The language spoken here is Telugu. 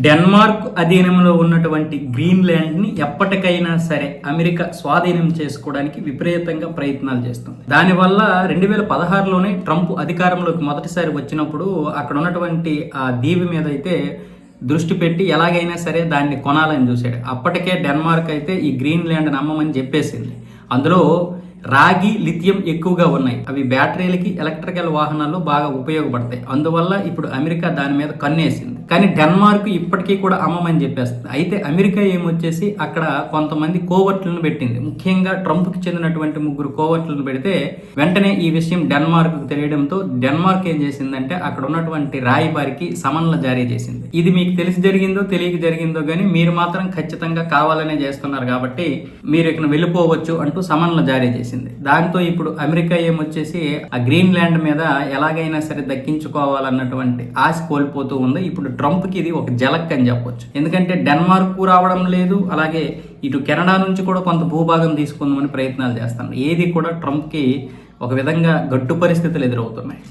డెన్మార్క్ అధీనంలో ఉన్నటువంటి గ్రీన్లాండ్ని ఎప్పటికైనా సరే అమెరికా స్వాధీనం చేసుకోవడానికి విపరీతంగా ప్రయత్నాలు చేస్తుంది. దానివల్ల రెండు వేల పదహారులోనే ట్రంప్ అధికారంలోకి మొదటిసారి వచ్చినప్పుడు అక్కడ ఉన్నటువంటి ఆ దీవి మీద అయితే దృష్టి పెట్టి ఎలాగైనా సరే దాన్ని కొనాలని చూశాడు. అప్పటికే డెన్మార్క్ అయితే ఈ గ్రీన్లాండ్ అమ్మమని చెప్పేసింది. అందులో రాగి లిథియం ఎక్కువగా ఉన్నాయి. అవి బ్యాటరీలకి ఎలక్ట్రికల్ వాహనాలు బాగా ఉపయోగపడతాయి. అందువల్ల ఇప్పుడు అమెరికా దాని మీద కన్నేసింది. కానీ డెన్మార్క్ ఇప్పటికీ కూడా అమ్మమని చెప్పేస్తుంది. అయితే అమెరికా ఏమొచ్చేసి అక్కడ కొంతమంది కోవర్ట్లను పెట్టింది. ముఖ్యంగా ట్రంప్కి చెందినటువంటి ముగ్గురు కోవర్ట్లను పెడితే వెంటనే ఈ విషయం డెన్మార్క్ తెలియడంతో డెన్మార్క్ ఏం చేసిందంటే అక్కడ ఉన్నటువంటి రాయబారికి సమన్లు జారీ చేసింది. ఇది మీకు తెలిసి జరిగిందో తెలియక జరిగిందో కానీ మీరు మాత్రం ఖచ్చితంగా కావాలనే చేస్తున్నారు కాబట్టి మీరు ఇక్కడ వెళ్ళిపోవచ్చు అంటూ సమన్లు జారీ చేసింది. దాంతో ఇప్పుడు అమెరికా ఏమొచ్చేసి ఆ గ్రీన్ ల్యాండ్ మీద ఎలాగైనా సరే దక్కించుకోవాలన్నటువంటి ఆశ కోల్పోతూ ఉంది. ఇప్పుడు ట్రంప్కి ఇది ఒక జలక్ అని చెప్పొచ్చు. ఎందుకంటే డెన్మార్క్ రావడం లేదు అలాగే ఇటు కెనడా నుంచి కూడా కొంత భూభాగం తీసుకుందామని ప్రయత్నాలు చేస్తాను ఏది కూడా ట్రంప్కి ఒక విధంగా గట్టు పరిస్థితులు ఎదురవుతున్నాయి.